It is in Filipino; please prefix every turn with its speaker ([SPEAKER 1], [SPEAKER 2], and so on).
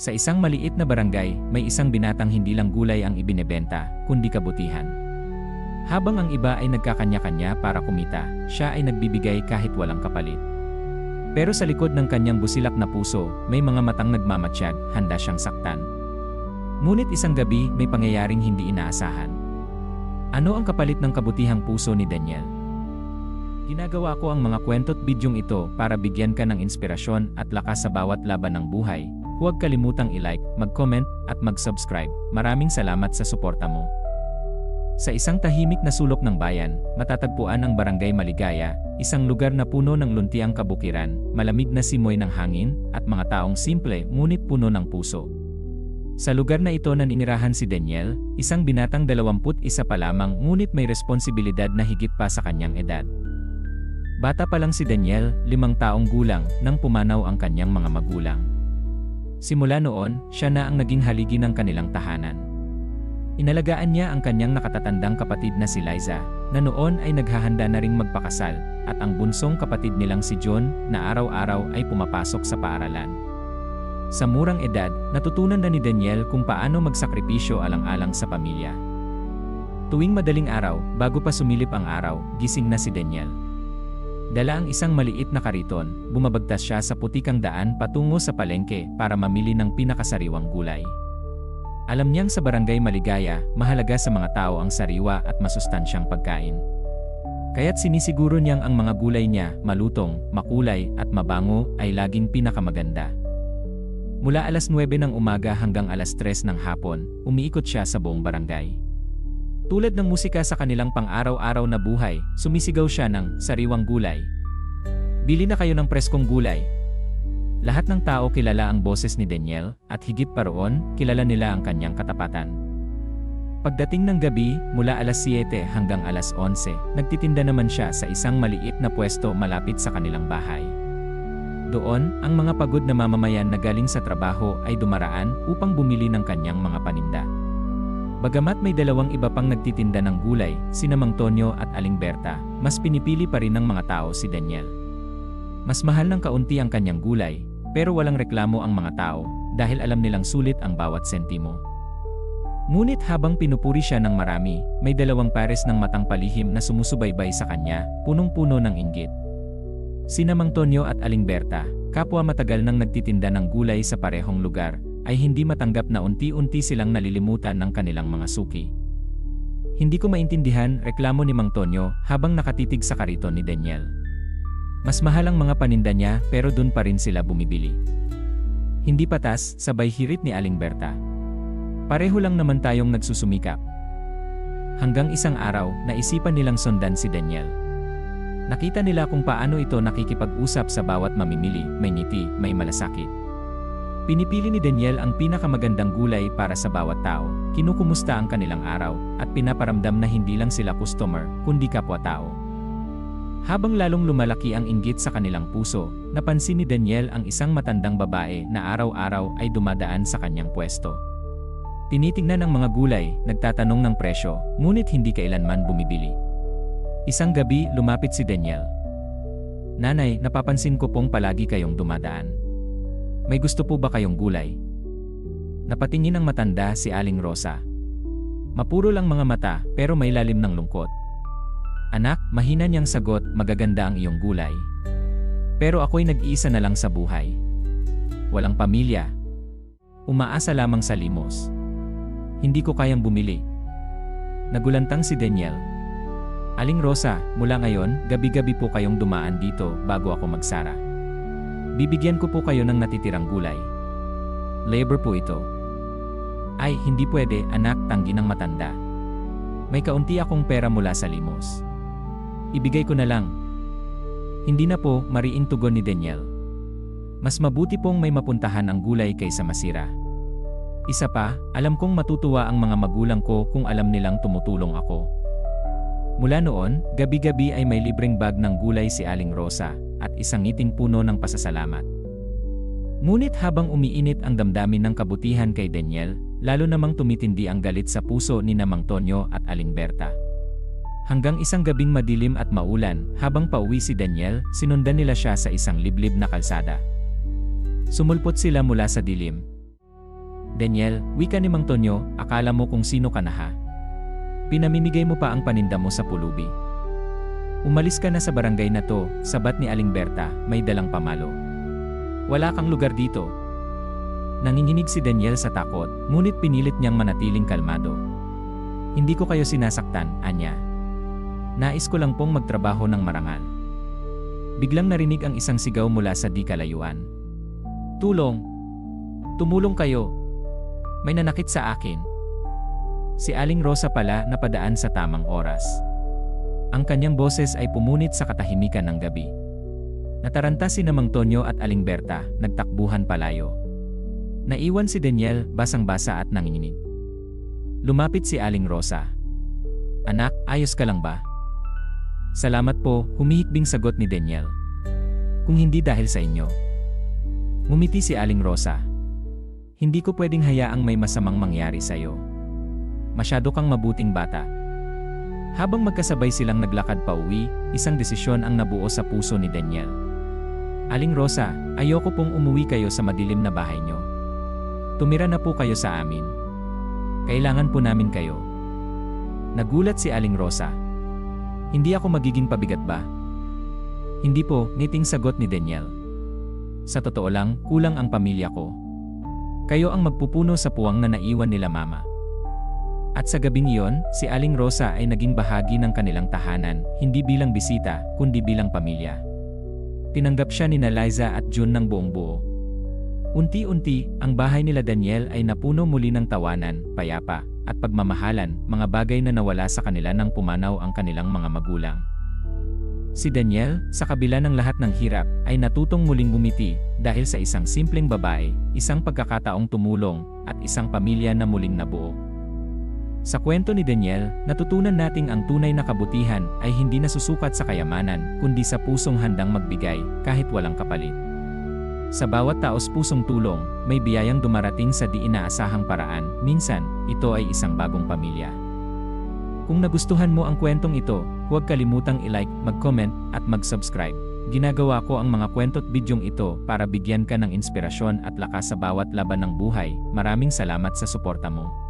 [SPEAKER 1] Sa isang maliit na barangay, may isang binatang hindi lang gulay ang ibinebenta, kundi kabutihan. Habang ang iba ay nagkakanya-kanya para kumita, siya ay nagbibigay kahit walang kapalit. Pero sa likod ng kanyang busilak na puso, may mga matang nagmamatsyag, handa siyang saktan. Ngunit isang gabi, may pangyayaring hindi inaasahan. Ano ang kapalit ng kabutihang puso ni Daniel? Ginagawa ko ang mga kwento't bidyong ito para bigyan ka ng inspirasyon at lakas sa bawat laban ng buhay. Huwag kalimutang i-like, mag-comment, at mag-subscribe. Maraming salamat sa suporta mo. Sa isang tahimik na sulok ng bayan, matatagpuan ang Barangay Maligaya, isang lugar na puno ng luntiang kabukiran, malamig na simoy ng hangin, at mga taong simple ngunit puno ng puso. Sa lugar na ito naninirahan si Daniel, isang binatang 21 pa lamang ngunit may responsibilidad na higit pa sa kanyang edad. Bata pa lang si Daniel, limang taong gulang, nang pumanaw ang kanyang mga magulang. Simula noon, siya na ang naging haligi ng kanilang tahanan. Inalagaan niya ang kanyang nakatatandang kapatid na si Liza, na noon ay naghahanda na ring magpakasal, at ang bunsong kapatid nilang si John, na araw-araw ay pumapasok sa paaralan. Sa murang edad, natutunan na ni Daniel kung paano magsakripisyo alang-alang sa pamilya. Tuwing madaling araw, bago pa sumilip ang araw, gising na si Daniel. Dala ang isang maliit na kariton, bumabagtas siya sa putikang daan patungo sa palengke para mamili ng pinakasariwang gulay. Alam niyang sa barangay Maligaya, mahalaga sa mga tao ang sariwa at masustansyang pagkain. Kaya't sinisiguro niyang ang mga gulay niya, malutong, makulay, at mabango, ay laging pinakamaganda. Mula alas 9 ng umaga hanggang alas 3 ng hapon, umiikot siya sa buong barangay. Tulad ng musika sa kanilang pang-araw-araw na buhay, sumisigaw siya ng sariwang gulay. Bili na kayo ng preskong gulay. Lahat ng tao kilala ang boses ni Daniel, at higit pa roon, kilala nila ang kanyang katapatan. Pagdating ng gabi, mula alas 7 hanggang alas 11, nagtitinda naman siya sa isang maliit na pwesto malapit sa kanilang bahay. Doon, ang mga pagod na mamamayan na galing sa trabaho ay dumaraan upang bumili ng kanyang mga paninda. Bagamat may dalawang iba pang nagtitinda ng gulay, sina Mang Tonyo at Aling Berta, mas pinipili pa rin ng mga tao si Daniel. Mas mahal ng kaunti ang kanyang gulay, pero walang reklamo ang mga tao, dahil alam nilang sulit ang bawat sentimo. Ngunit habang pinupuri siya ng marami, may dalawang pares ng matang palihim na sumusubaybay sa kanya, punong-puno ng inggit. Sina Mang Tonyo at Aling Berta, kapwa matagal nang nagtitinda ng gulay sa parehong lugar, ay hindi matanggap na unti-unti silang nalilimutan ng kanilang mga suki. Hindi ko maintindihan reklamo ni Mang Tonyo habang nakatitig sa kariton ni Daniel. Mas mahal ang mga paninda niya pero dun pa rin sila bumibili. Hindi patas, sabay hirit ni Aling Berta. Pareho lang naman tayong nagsusumikap. Hanggang isang araw, naisipan nilang sundan si Daniel. Nakita nila kung paano ito nakikipag-usap sa bawat mamimili, may ngiti, may malasakit. Pinipili ni Daniel ang pinakamagandang gulay para sa bawat tao, kinukumusta ang kanilang araw, at pinaparamdam na hindi lang sila customer, kundi kapwa-tao. Habang lalong lumalaki ang inggit sa kanilang puso, napansin ni Daniel ang isang matandang babae na araw-araw ay dumadaan sa kanyang pwesto. Tinitingnan ang mga gulay, nagtatanong ng presyo, ngunit hindi kailanman bumibili. Isang gabi, lumapit si Daniel. Nanay, napapansin ko pong palagi kayong dumadaan. May gusto po ba kayong gulay? Napatingin ang matanda si Aling Rosa. Mapuro lang mga mata pero may lalim ng lungkot. Anak, mahina niyang sagot, magaganda ang iyong gulay. Pero ako'y nag-iisa na lang sa buhay. Walang pamilya. Umaasa lamang sa limos. Hindi ko kayang bumili. Nagulantang si Daniel. Aling Rosa, mula ngayon, gabi-gabi po kayong dumaan dito bago ako magsara. Bibigyan ko po kayo ng natitirang gulay. Labor po ito. Ay, hindi pwede, anak, tanggi ng matanda. May kaunti akong pera mula sa limos. Ibigay ko na lang. Hindi na po, mariing tugon ni Daniel. Mas mabuti pong may mapuntahan ang gulay kaysa masira. Isa pa, alam kong matutuwa ang mga magulang ko kung alam nilang tumutulong ako. Mula noon, gabi-gabi ay may libreng bag ng gulay si Aling Rosa at isang ngiting puno ng pasasalamat. Ngunit habang umiinit ang damdamin ng kabutihan kay Daniel, lalo namang tumitindi ang galit sa puso ni Namang Tonyo at Aling Berta. Hanggang isang gabing madilim at maulan, habang pauwi si Daniel, sinundan nila siya sa isang liblib na kalsada. Sumulpot sila mula sa dilim. Daniel, wika ni Mang Tonyo, akala mo kung sino ka na ha? Pinamimigay mo pa ang paninda mo sa pulubi. Umalis ka na sa barangay na to, sabat ni Aling Berta, may dalang pamalo. Wala kang lugar dito. Nanginginig si Daniel sa takot, ngunit pinilit niyang manatiling kalmado. Hindi ko kayo sinasaktan, Anya. Nais ko lang pong magtrabaho ng marangal. Biglang narinig ang isang sigaw mula sa di kalayuan. Tulong! Tumulong kayo! May nanakit sa akin. Si Aling Rosa pala napadaan sa tamang oras. Ang kanyang boses ay pumunit sa katahimikan ng gabi. Nataranta si Namang Tonyo at Aling Berta, nagtakbuhan palayo. Naiwan si Daniel, basang-basa at nanginginig. Lumapit si Aling Rosa. Anak, ayos ka lang ba? Salamat po, humihikbing sagot ni Daniel. Kung hindi dahil sa inyo. Ngumiti si Aling Rosa. Hindi ko pwedeng hayaang may masamang mangyari sa'yo. Masyado kang mabuting bata. Habang magkasabay silang naglakad pa uwi, isang desisyon ang nabuo sa puso ni Daniel. Aling Rosa, ayoko pong umuwi kayo sa madilim na bahay nyo. Tumira na po kayo sa amin. Kailangan po namin kayo. Nagulat si Aling Rosa. Hindi ako magiging pabigat ba? Hindi po, ngiting sagot ni Daniel. Sa totoo lang, kulang ang pamilya ko. Kayo ang magpupuno sa puwang na naiwan nila mama. At sa gabing iyon, si Aling Rosa ay naging bahagi ng kanilang tahanan, hindi bilang bisita, kundi bilang pamilya. Tinanggap siya ni Liza at June ng buong buo. Unti-unti, ang bahay nila Daniel ay napuno muli ng tawanan, payapa, at pagmamahalan, mga bagay na nawala sa kanila nang pumanaw ang kanilang mga magulang. Si Daniel, sa kabila ng lahat ng hirap, ay natutong muling gumiti dahil sa isang simpleng babae, isang pagkakataong tumulong, at isang pamilya na muling nabuo. Sa kwento ni Daniel, natutunan nating ang tunay na kabutihan ay hindi nasusukat sa kayamanan, kundi sa pusong handang magbigay, kahit walang kapalit. Sa bawat taos pusong tulong, may biyayang dumarating sa di inaasahang paraan, minsan, ito ay isang bagong pamilya. Kung nagustuhan mo ang kwentong ito, huwag kalimutang i-like, mag-comment, at mag-subscribe. Ginagawa ko ang mga kwento't bidyong ito para bigyan ka ng inspirasyon at lakas sa bawat laban ng buhay. Maraming salamat sa suporta mo.